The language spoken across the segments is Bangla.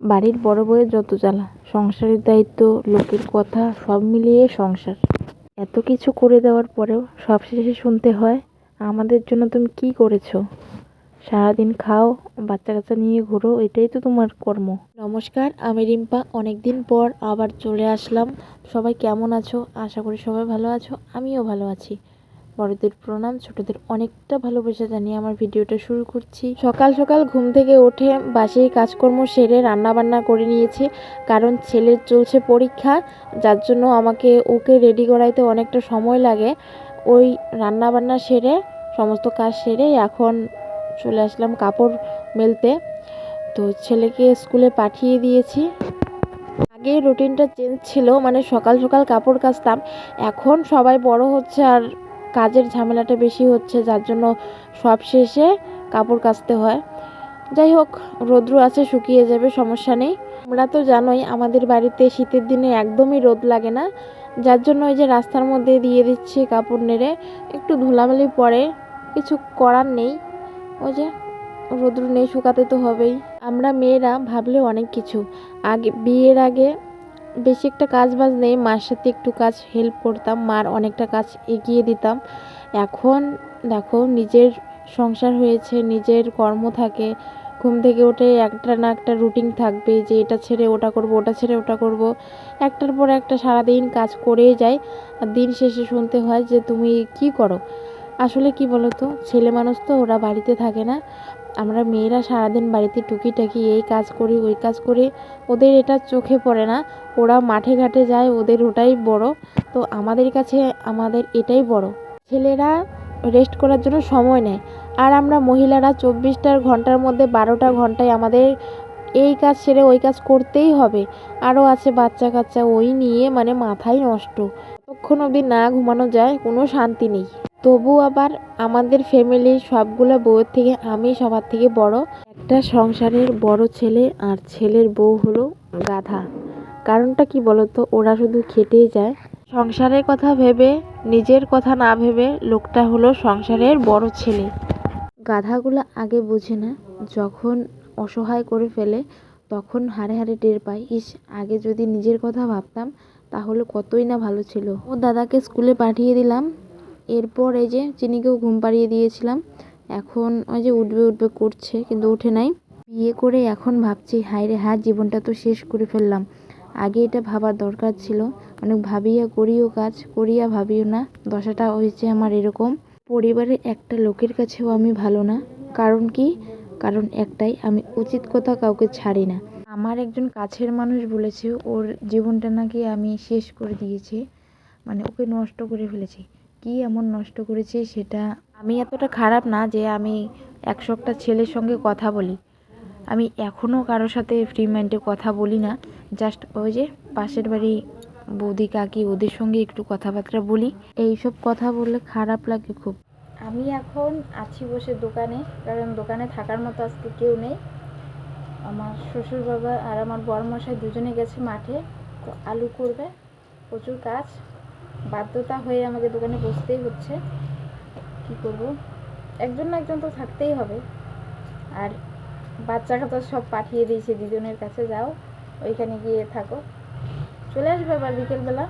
বাড়ির বড় বউয়ের যত জ্বালা, সংসারের দায়িত্ব, লোকের কথা, সব মিলিয়ে সংসার। এত কিছু করে দেওয়ার পরেও সবশেষে শুনতে হয়, আমাদের জন্য তুমি কি করেছ? সারাদিন খাও বাচ্চা কাচ্চা নিয়ে ঘোরো, এটাই তো তোমার কর্ম। নমস্কার, আমি রিম্পা। অনেকদিন পর আবার চলে আসলাম। সবাই কেমন আছো? আশা করি সবাই ভালো আছো, আমিও ভালো আছি। বড়দের প্রণাম, ছোটদের অনেকটা ভালোবাসা জানিয়ে আমার ভিডিওটা শুরু করছি। সকাল সকাল ঘুম থেকে উঠে বাসি কাজকর্ম সেরে রান্না বান্না করে নিয়েছি, কারণ ছেলের চলছে পরীক্ষা, যার জন্য আমাকে, ওকে রেডি করাইতে অনেকটা সময় লাগে। ওই রান্না বান্না সেরে, সমস্ত কাজ সেরে এখন চলে আসলাম কাপড় মেলতে। তো ছেলেকে স্কুলে পাঠিয়ে দিয়েছি। আগে রুটিনটা চেঞ্জ ছিল মানে সকাল সকাল কাপড় কাচতাম, এখন সবাই বড় হচ্ছে আর কাজের ঝামেলাটা বেশি হচ্ছে, যার জন্য সব শেষে কাপড় কাচতে হয়। যাই হোক, রোদ্রু আছে, শুকিয়ে যাবে, সমস্যা নেই। আমরা তো জানোই, আমাদের বাড়িতে শীতের দিনে একদমই রোদ লাগে না। যার জন্য ওই যে রাস্তার মধ্যে দিয়ে দিচ্ছি কাপড় নেড়ে, একটু ধুলাবালি পরে, কিছু করার নেই। ওই যে রোদ্রু নেই, শুকাতে তো হবেই। আমরা মেয়েরা ভাবলে অনেক কিছু। আগে, বিয়ের আগে বেশি একটা কাজ বাজ নেই, মার সাথে একটু কাজ হেল্প করতাম, মার অনেকটা কাজ এগিয়ে দিতাম। এখন দেখো নিজের সংসার হয়েছে, নিজের কর্ম থাকে, ঘুম থেকে উঠে একটা না একটা রুটিন থাকবে যে এটা ছেড়ে ওটা করব, ওটা ছেড়ে ওটা করব। একটার পর একটা সারাদিন কাজ করেই যায় আর দিন শেষে শুনতে হয় যে তুমি কি করো? আসলে কি বলো তো ছেলে মানুষ তো, ওরা বাড়িতে থাকে না। আমরা মেয়েরা সারাদিন বাড়িতে টুকিটাকি এই কাজ করি, ওই কাজ করি, ওদের এটা চোখে পড়ে না। ওরা মাঠে ঘাটে যায়, ওদের ওটাই বড়। তো আমাদের কাছে আমাদের এটাই বড়। ছেলেরা রেস্ট করার জন্য সময় নেয়। আর আমরা মহিলারা চব্বিশটার ঘণ্টার মধ্যে বারোটা ঘন্টায় আমাদের এই কাজ সেরে ওই কাজ করতেই হবে। আরও আছে বাচ্চা কাচ্চা, ওই নিয়ে মানে মাথাই নষ্ট। ততক্ষণ অবধি না ঘুমানো যায়, কোনো শান্তি নেই। তবু আবার আমাদের ফ্যামিলির সবগুলো বউয়ের থেকে আমি সবার থেকে বড়। একটা সংসারের বড় ছেলে আর ছেলের বউ হলো গাধা। কারণটা কি বলতো? ওরা শুধু খেটেই যায়। সংসারের কথা ভেবে, নিজের কথা না ভেবে লোকটা হলো সংসারের বড় ছেলে। গাধাগুলো আগে বোঝে না। যখন অসহায় করে ফেলে, তখন হাড়ে হাড়ে টের পাই ইস, আগে যদি নিজের কথা ভাবতাম, তাহলে কতই না ভালো ছিল। ও দাদাকে স্কুলে পাঠিয়ে দিলাম। এরপর এই যে চিনিকেও ঘুম পাড়িয়ে দিয়েছিলাম। এখন ওই যে উঠবে উঠবে, করছে, কিন্তু উঠে নাই। বিয়ে করে এখন ভাবছি, হায় রে হ্যাঁ জীবনটা তো শেষ করে ফেললাম। আগে এটা ভাবার দরকার ছিল। অনেক ভাবিয়া করিও কাজ, করিয়া ভাবিও না। দশাটা হয়েছে আমার এরকম। পরিবারের একটা লোকের কাছেও আমি ভালো না। কারণ কি? কারণ একটাই, আমি উচিত কথা কাউকে ছাড়ি না। আমার একজন কাছের মানুষ বলেছে, ওর জীবনটা নাকি আমি শেষ করে দিয়েছি। মানে ওকে নষ্ট করে ফেলেছি। কি এমন নষ্ট করেছি সেটা আমি এতটা খারাপ না যে আমি একশো একটা ছেলের সঙ্গে কথা বলি। আমি এখনও কারোর সাথে ফ্রি মাইন্ডে কথা বলি না। জাস্ট ওই যে পাশের বাড়ি বৌদি কাকি ওদের সঙ্গে একটু কথাবার্তা বলি। এইসব কথা বললে খারাপ লাগে খুব। আমি এখন আছি বসে দোকানে, কারণ দোকানে থাকার মতো আজকে কেউ নেই। আমার শ্বশুর বাবা আর আমার বরমশাই দুজনে গেছে মাঠে, তো আলু করবে, প্রচুর কাজ। বাধ্যতা হয়ে আমাকে দোকানে বসতেই হচ্ছে। কি করব? একজন না একজন তো থাকতেই হবে। আর বাচ্চা কাচ্চা সব পাঠিয়ে দিয়েছে দিদুনের কাছে, যাও, ওইখানে গিয়ে থাকো। চলে আসবে আবার বিকেলবেলা।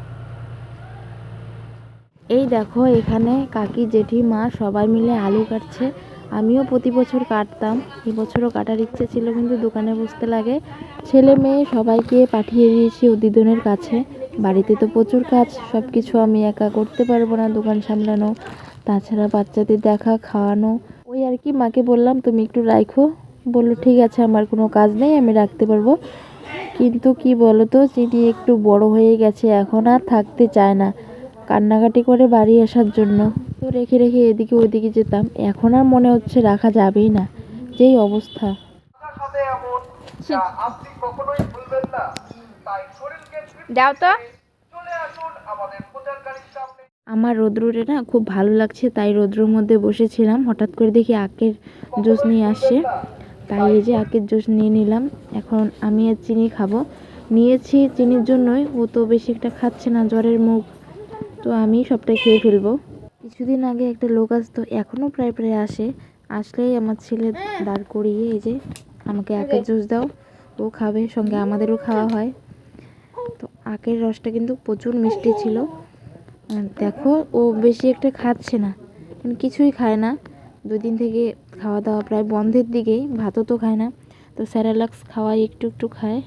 এই দেখো, এখানে কাকি, জেঠি, মা সবাই মিলে আলু কাটছে। আমিও প্রতি বছর কাটতাম। এবছরও কাটার ইচ্ছে ছিল, কিন্তু দোকানে বসতে লাগে। ছেলে মেয়ে সবাইকে পাঠিয়ে দিয়েছি উদিদনের কাছে। বাড়িতে তো প্রচুর কাজ সব কিছু আমি একা করতে পারব না, দোকান সামলানো, তাছাড়া বাচ্চাদের দেখা, খাওয়ানো। ওই আর কি, মাকে বললাম, তুমি একটু রাখো বলল, ঠিক আছে, আমার কোনো কাজ নেই, আমি রাখতে পারব। কিন্তু কি বলো তো চিনি একটু বড় হয়ে গেছে, এখন আর থাকতে চায় না, কান্নাকাটি করে বাড়ি আসার জন্য। তো রেখে রেখে এদিকে ওদিকে যেতাম, এখন আর মনে হচ্ছে রাখা যাবেই না, যেই অবস্থা। আপনি কখনোই ভুলবেন না। দাও তো। আমার রোদ্রুরে না খুব ভালো লাগছে তাই রোদ্রুর মধ্যে বসেছিলাম। হঠাৎ করে দেখি আখের জুস নিয়ে আসছে। তাই এই যে আখের জুস নিয়ে নিলাম। এখন আমি আর চিনি খাব। নিয়েছি চিনির জন্যই ও তো বেশি একটা খাচ্ছে না জ্বরের মুখ। তো আমি সবটাই খেয়ে ফেলব। কিছুদিন আগে একটা লোক আসতো এখনও প্রায় প্রায় আসে। আসলেই আমার ছেলে দাঁড় করিয়ে এই যে আমাকে আখের জুস দাও। ও খাবে সঙ্গে আমাদেরও খাওয়া হয়। আখের রসটা কিন্তু প্রচুর মিষ্টি ছিল। দেখো, ও বেশি একটা খাচ্ছে না। মানে কিছুই খায় না। দুই দিন থেকে খাওয়া দাওয়া প্রায় বন্ধের দিকেই, ভাতও তো খায় না। তো স্যারালাক্স খাওয়াই একটু একটু খায়।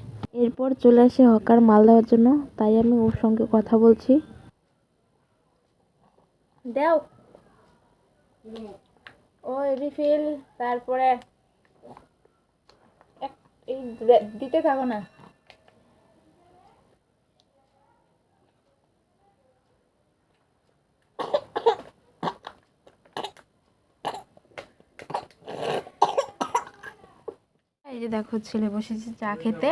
এরপর চলে আসে হকার মাল দেওয়ার জন্য। তাই আমি ওর সঙ্গে কথা বলছি। দাও। ও রিফিল তারপরে দিতে থাকো না। যে দেখো ছেলে বসেছে চা খেতে।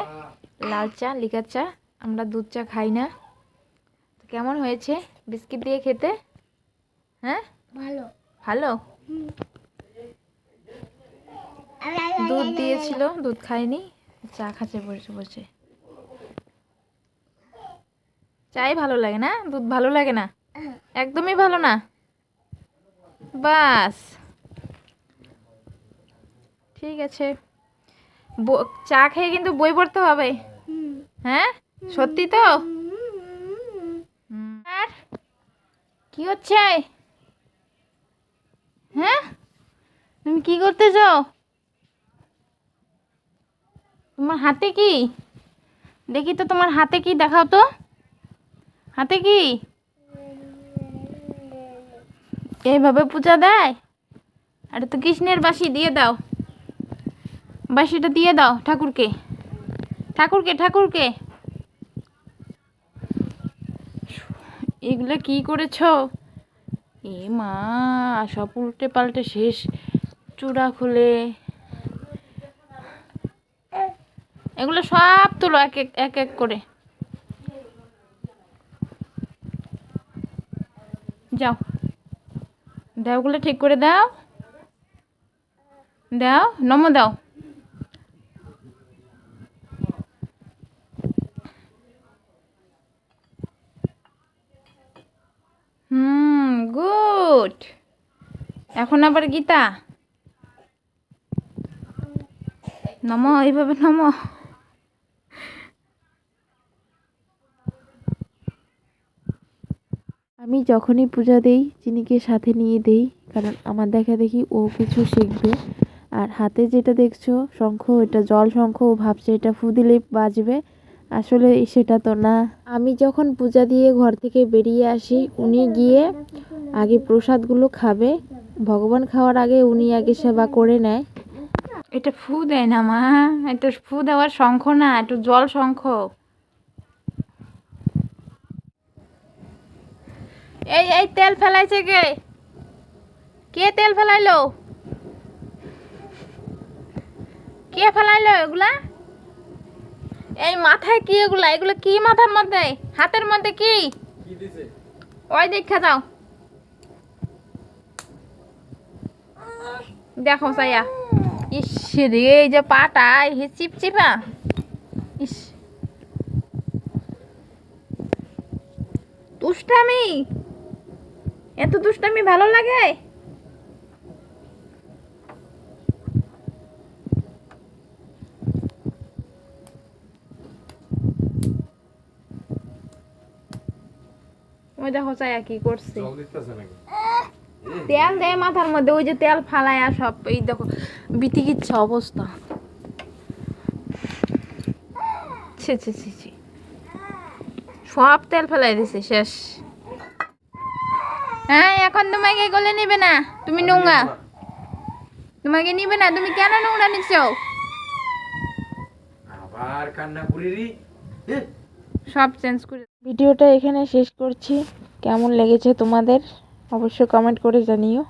লাল চা লিকার চা আমরা দুধ চা খাই না। তো কেমন হয়েছে? বিস্কিট দিয়ে খেতে? হ্যাঁ? ভালো। ভালো? দুধ দিয়েছিল দুধ খাইনি চা খাচ্ছে বসে বসে। চাই ভালো লাগে না? দুধ ভালো লাগে না? একদমই ভালো না? বাস। ঠিক আছে। চা খেয়ে কিন্তু বই পড়তে হবে। হ্যাঁ? সত্যি তো? আর কি হচ্ছে? হ্যাঁ? তুমি কি করতে করতেছো? তোমার হাতে কি? দেখি তো তোমার হাতে কি দেখাও তো। হাতে কি? এইভাবে পূজা দেয়? আর তো কৃষ্ণের বাসি দিয়ে দাও। বাসিটা দিয়ে দাও ঠাকুরকে। ঠাকুরকে ঠাকুরকে। এগুলো কি করেছ? এ মা, সব উল্টে পাল্টে শেষ। চূড়া খুলে। এগুলো সব তোলো এক এক এক এক করে। যাও। দাও ওগুলো ঠিক করে দাও। দাও, নম দাও। গুড এখন আবার গীতা? নম, এইভাবে নম। আমি যখনই পূজা দেই চিনিকে সাথে নিয়ে দেই, কারণ আমার দেখা দেখি ও কিছু শিখবে। আর হাতে যেটা দেখছ, শঙ্খ, এটা জল শঙ্খ, ও ভাবছে এটা ফু বাজবে। আসলে সেটা তো না। আমি যখন পূজা দিয়ে ঘর থেকে বেরিয়ে আসি, উনি গিয়ে আগে প্রসাদগুলো খাবে। ভগবান খাওয়ার আগে উনি আগে সেবা করে নেয়। এটা ফু দেয় না, মা। এটা ফু দেওয়ার শঙ্খ না, একটু জল শঙ্খ। এই এই, তেল ফেলাইছে কে? কে তেল ফেলাইলো? কে ফেলাইলো এগুলা? এই মাথায় কি এগুলা? এগুলো কি মাথার মধ্যে? হাতের মধ্যে কি? ওই দেখা যাও। দেখো সাইয়া। ইস রে এই যে পাটা হে চিপচিপা। ইস। দুষ্টামি। এত দুষ্টামি ভালো লাগে? ওই দেখো চায়া কি করছে। তেল দেয় মাথার মধ্যে ওই যে তেল ফালায় সব এই দেখো বিতিকিচ্ছা অবস্থা। ছি ছি ছি ছি। সব তেল ফেলাই দিছে শেষ। হ্যাঁ এখন তোমাকে গলে নিবে না তুমি নোংরা। তোমাকে নিবে না তুমি কেন নোংরা নিচ্ছ? আবার কান্না করিরি সব চেঞ্জ করে ভিডিওটা এখানে শেষ করছি। কেমন লেগেছে তোমাদের? অবশ্যই কমেন্ট করে জানিও।